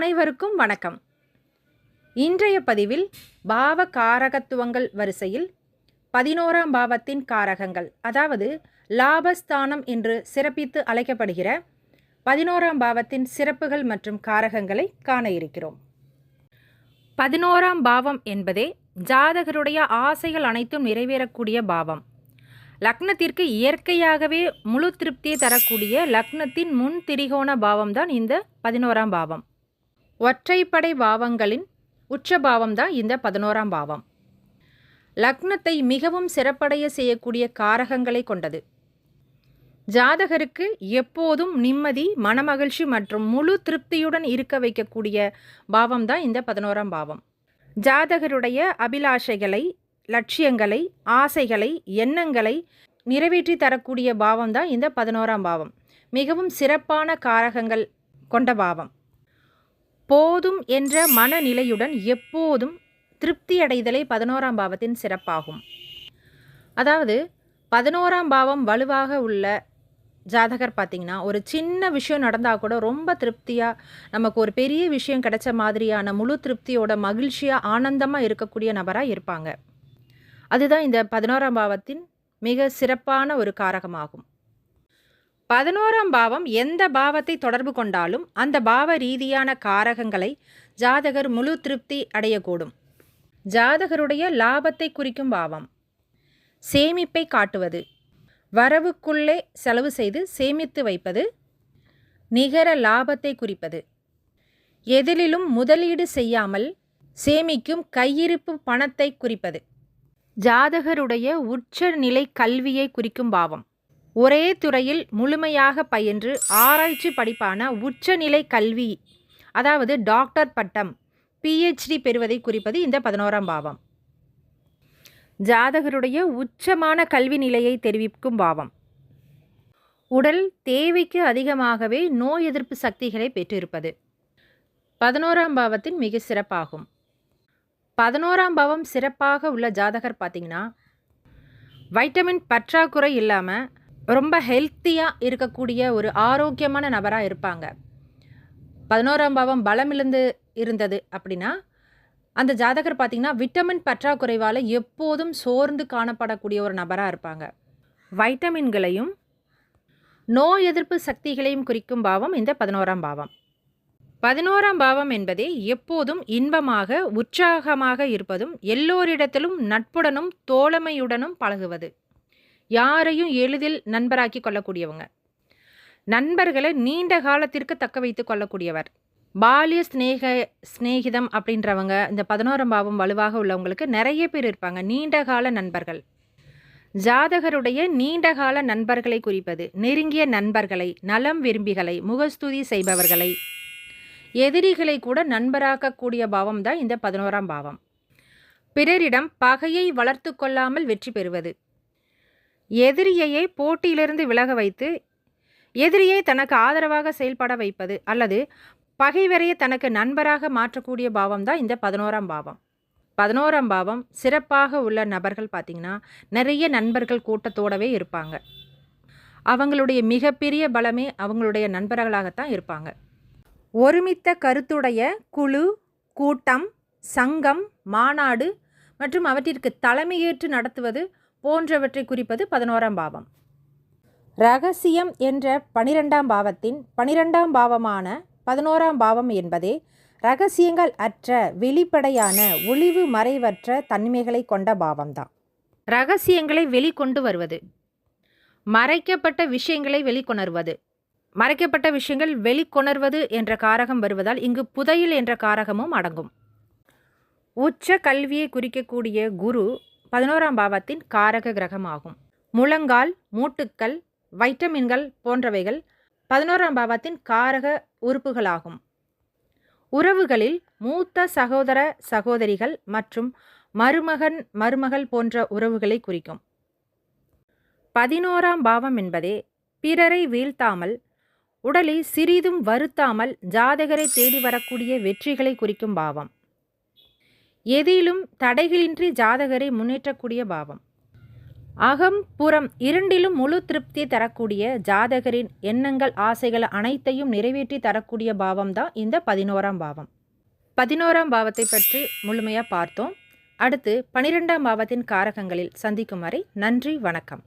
அனைவருக்கும் வணக்கம். இன்றைய பதிவில் பாவ காரகத்துவங்கள் வரிசையில் பதினோராம் பாவத்தின் காரகங்கள் அதாவது லாபஸ்தானம் என்று சிறப்பித்து அழைக்கப்படுகிற பதினோராம் பாவத்தின் சிறப்புகள் மற்றும் காரகங்களை காண இருக்கிறோம். பதினோராம் பாவம் என்பதே ஜாதகருடைய ஆசைகள் அனைத்தும் நிறைவேறக்கூடிய பாவம். லக்னத்திற்கு இயற்கையாகவே முழு திருப்தியை தரக்கூடிய லக்னத்தின் முன் திரிகோண பாவம் தான் இந்த பதினோராம் பாவம். ஒற்றைப்படை பாவங்களின் உச்ச பாவம் தான் இந்த பதினோராம் பாவம். லக்னத்தை மிகவும் சிறப்படைய செய்யக்கூடிய காரகங்களை கொண்டது. ஜாதகருக்கு எப்போதும் நிம்மதி மனமகிழ்ச்சி மற்றும் முழு திருப்தியுடன் இருக்க வைக்கக்கூடிய பாவம் தான் இந்த பதினோராம் பாவம். ஜாதகருடைய அபிலாஷைகளை லட்சியங்களை ஆசைகளை எண்ணங்களை நிறைவேற்றி தரக்கூடிய பாவம் தான் இந்த பதினோராம் பாவம். மிகவும் சிறப்பான காரகங்கள் கொண்ட பாவம். போதும் என்ற மனநிலையுடன் எப்போதும் திருப்தி அடைதலே பதினோராம் பாவத்தின் சிறப்பாகும். அதாவது பதினோராம் பாவம் வலுவாக உள்ள ஜாதகர் பார்த்திங்கன்னா ஒரு சின்ன விஷயம் நடந்தால் கூட ரொம்ப திருப்தியாக நமக்கு ஒரு பெரிய விஷயம் கிடைச்ச மாதிரியான முழு திருப்தியோட மகிழ்ச்சியாக ஆனந்தமாக இருக்கக்கூடிய நபராக இருப்பாங்க. அதுதான் இந்த பதினோராம் பாவத்தின் மிக சிறப்பான ஒரு காரகமாகும். பதினோராம் பாவம் எந்த பாவத்தை தொடர்பு கொண்டாலும் அந்த பாவ ரீதியான காரகங்களை ஜாதகர் முழு திருப்தி அடையக்கூடும். ஜாதகருடைய லாபத்தை குறிக்கும் பாவம். சேமிப்பை காட்டுவது. வரவுக்குள்ளே செலவு செய்து சேமித்து வைப்பது. நிகர லாபத்தை குறிப்பது. எதிலும் முதலீடு செய்யாமல் சேமிக்கும் கையிருப்பு பணத்தை குறிப்பது. ஜாதகருடைய உச்சநிலை கல்வியை குறிக்கும் பாவம். ஒரே துறையில் முழுமையாக பயின்று ஆராய்ச்சி படிப்பான உச்சநிலை கல்வி அதாவது டாக்டர் பட்டம் பிஹெச்டி பெறுவதை குறிப்பது இந்த பதினோராம் பாவம். ஜாதகருடைய உச்சமான கல்வி நிலையை தெரிவிக்கும் பாவம். உடல் தேவைக்கு அதிகமாகவே நோய் எதிர்ப்பு சக்திகளை பெற்றிருப்பது. பதினோராம் பாவத்தின் மிக சிறப்பாகும். பதினோராம் பாவம் சிறப்பாக உள்ள ஜாதகர் பார்த்திங்கன்னா வைட்டமின் பற்றாக்குறை இல்லாமல் ரொம்ப ஹெல்த்தியாக இருக்கக்கூடிய ஒரு ஆரோக்கியமான நபராக இருப்பாங்க. பதினோராம் பாவம் பலமிழந்து இருந்தது அப்படின்னா அந்த ஜாதகர் பார்த்திங்கன்னா விட்டமின் பற்றாக்குறைவால் எப்போதும் சோர்ந்து காணப்படக்கூடிய ஒரு நபராக இருப்பாங்க. வைட்டமின்களையும் நோய் எதிர்ப்பு சக்திகளையும் குறிக்கும் பாவம் இந்த பதினோராம் பாவம். பதினோராம் பாவம் என்பதே எப்போதும் இன்பமாக உற்சாகமாக இருப்பதும் எல்லோரிடத்திலும் நட்புடனும் தோழமையுடனும் பழகுவது. யாரையும் எளிதில் நண்பராக்கி கொள்ளக்கூடியவங்க. நண்பர்களை நீண்ட காலத்திற்கு தக்க வைத்து கொள்ளக்கூடியவர். பாலிய ஸ்நேக ஸ்நேகிதம் அப்படின்றவங்க இந்த பதினோராம் பாவம் வலுவாக உள்ளவங்களுக்கு நிறைய பேர் இருப்பாங்க நீண்ட கால நண்பர்கள். ஜாதகருடைய நீண்டகால நண்பர்களை குறிப்பது நெருங்கிய நண்பர்களை நலம் விரும்பிகளை முகஸ்துதி செய்பவர்களை. எதிரிகளை கூட நண்பராக்கக்கூடிய பாவம் தான் இந்த பதினோராம் பாவம். பிறரிடம் பகையை வளர்த்து கொள்ளாமல் வெற்றி பெறுவது. எதிரியையே போட்டியிலிருந்து விலக வைத்து எதிரியை தனக்கு ஆதரவாக செயல்பட வைப்பது அல்லது பகைவரையே தனக்கு நண்பராக மாற்றக்கூடிய பாவம் தான் இந்த பதினோராம் பாவம். பதினோராம் பாவம் சிறப்பாக உள்ள நபர்கள் பார்த்திங்கன்னா நிறைய நண்பர்கள் கூட்டத்தோடவே இருப்பாங்க. அவங்களுடைய மிகப்பெரிய பலமே அவங்களுடைய நண்பர்களாகத்தான் இருப்பாங்க. ஒருமித்த கருத்துடைய குழு கூட்டம் சங்கம் மாநாடு மற்றும் அவற்றிற்கு தலைமையேற்று நடத்துவது போன்றவற்றை குறிப்பது பதினோராம் பாவம். ரகசியம் என்ற பனிரெண்டாம் பாவத்தின் பனிரெண்டாம் பாவமான பதினோராம் பாவம் என்பதே ரகசியங்கள் அற்ற வெளிப்படையான ஒளிவு மறைவற்ற தன்மைகளை கொண்ட பாவம்தான். ரகசியங்களை வெளிக்கொண்டு வருவது. மறைக்கப்பட்ட விஷயங்களை வெளிக்கொணர்வது. மறைக்கப்பட்ட விஷயங்கள் வெளிக்கொணர்வது என்ற காரகம் வருவதால் இங்கு புதையில் என்ற காரகமும் அடங்கும். உச்ச கல்வியை குறிக்கக்கூடிய குரு பதினோராம் பாவத்தின் காரக கிரகமாகும். முழங்கால் மூட்டுக்கள் வைட்டமின்கள் போன்றவைகள் பதினோராம் பாவத்தின் காரக உறுப்புகளாகும். உறவுகளில் மூத்த சகோதர சகோதரிகள் மற்றும் மருமகன் மருமகள் போன்ற உறவுகளை குறிக்கும். பதினோராம் பாவம் என்பதே பிறரை வீழ்த்தாமல் உடலை சிறிதும் வருத்தாமல் ஜாதகரை தேடி வரக்கூடிய வெற்றிகளை குறிக்கும் பாவம். எதிலும் தடைகளின்றி ஜாதகரை முன்னேற்றக்கூடிய பாவம். அகம் புறம் இரண்டிலும் முழு திருப்தி தரக்கூடிய ஜாதகரின் எண்ணங்கள் ஆசைகள் அனைத்தையும் நிறைவேற்றி தரக்கூடிய பாவம் தான் இந்த பதினோராம் பாவம். பதினோராம் பாவத்தை பற்றி முழுமையாக பார்த்தோம். அடுத்து பனிரெண்டாம் பாவத்தின் காரகங்களில் சந்திக்கும் வரை நன்றி வணக்கம்.